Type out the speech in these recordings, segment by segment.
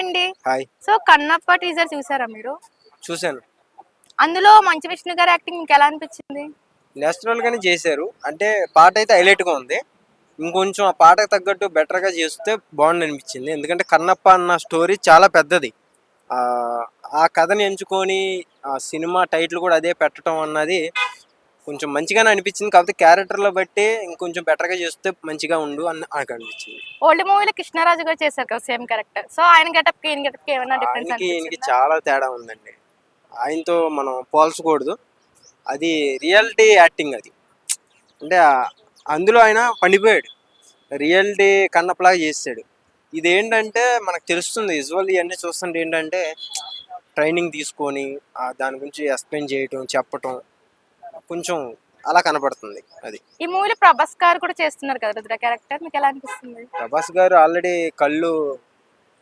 అండి. Hi so Kannappa teaser చూసారా మీరు? చూశాను. అందులో మంచు విష్ణు గారి యాక్టింగ్ మీకు ఎలా అనిపించింది? నేచురల్ గానే చేశారు. అంటే పాట అయితే హైలైట్గా ఉంది. ఇంకొంచెం ఆ పాటకు తగ్గట్టు బెటర్గా చేస్తే బాగుంది అనిపించింది. ఎందుకంటే కన్నప్ప అన్న స్టోరీ చాలా పెద్దది. ఆ ఆ కథని ఎంచుకొని ఆ సినిమా టైటిల్ కూడా అదే పెట్టడం అన్నది కొంచెం మంచిగానే అనిపించింది. కాకపోతే క్యారెక్టర్లో బట్టి ఇంకొంచెం better గా చేస్తే మంచిగా ఉండు అని నాకు అనిపించింది. ఓల్డ్ మూవీలో కృష్ణరాజు గారు చేశారు కదా సేమ్ క్యారెక్టర్. సో ఆయన గెటప్కి ఈయన గెటప్కి ఏమైనా డిఫరెన్స్ ఆయనకి ఈయనకి చాలా తేడా ఉందండి. ఆయనతో మనం పోల్చకూడదు. అది రియాలిటీ యాక్టింగ్ అది. అంటే అందులో ఆయన పండిపోయాడు రియాలిటీ కన్నప్పలాగా చేసాడు ఇదేంటంటే మనకు తెలుస్తుంది విజువల్ ఇవన్నీ చూస్తుంటే ఏంటంటే ట్రైనింగ్ తీసుకొని ఆ దాని గురించి ఎక్స్ప్లెయిన్ చేయటం చెప్పటం కొంచెం అలా కనపడుతుంది అది. ఈ మూవీలో ప్రభాస్ గారు కూడా చేస్తున్నారు కదా రుద్ర క్యారెక్టర్ మీకు ఎలా అనిపిస్తుంది? ప్రభాస్ గారు ఆల్రెడీ కళ్ళు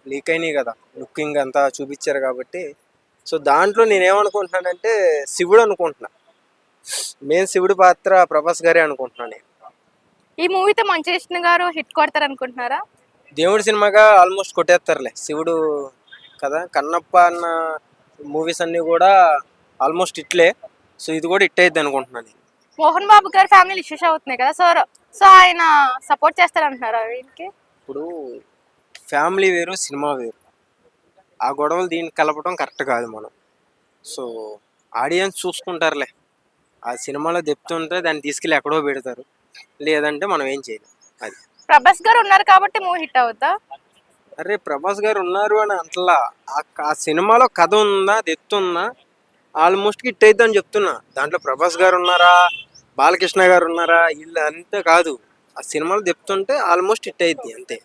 లీక్ అయినాయి కదా లుకింగ్ అంతా చూపించారు కాబట్టి. సో దాంట్లో నేనేమనుకుంటున్నానంటే శివుడు అనుకుంటున్నా. మెయిన్ శివుడి పాత్ర ప్రభాస్ గారే అనుకుంటున్నాను నేను. ఈ మూవీతో మంచు విష్ణు గారు హిట్ కొడతారు అనుకుంటున్నారా దేవుడి సినిమాగా ఆల్మోస్ట్ కొట్టేస్తారులే. శివుడు కదా కన్నప్ప అన్న మూవీస్ అన్నీ కూడా ఆల్మోస్ట్ ఇట్లే సో ఇది కూడా ఇట్ అయింది అనుకుంటున్నాను నేను. మోహన్ బాబు గారి ఫ్యామిలీ ఇష్యూస్ అవుతున్నాయి కదా సో సో ఆయన సపోర్ట్ చేస్తారంటున్నారా వీళ్ళకి? ఇప్పుడు ఫ్యామిలీ వేరు సినిమా వేరు. ఆ గొడవలు దీన్ని కలపడం కరెక్ట్ కాదు మనం. సో ఆడియన్స్ చూసుకుంటారులే. ఆ సినిమాలో దెప్తుంటే దాన్ని తీసుకెళ్ళి ఎక్కడో పెడతారు. లేదంటే మనం ఏం చేయలేం. అది. ప్రభాస్ గారు ఉన్నారు కాబట్టి మూవీ హిట్ అవుతా అరే ప్రభాస్ గారు ఉన్నారు అని అంటలా. ఆ ఆ సినిమాలో కథ ఉందా దెత్తు ఉందా? ఆల్మోస్ట్ హిట్ అయితే అని చెప్తున్నా. దాంట్లో ప్రభాస్ గారు ఉన్నారా? బాలకృష్ణ గారు ఉన్నారా? వీళ్ళు అంతే కాదు. ఆ సినిమాలు చెప్తుంటే ఆల్మోస్ట్ హిట్ అయింది అంతే.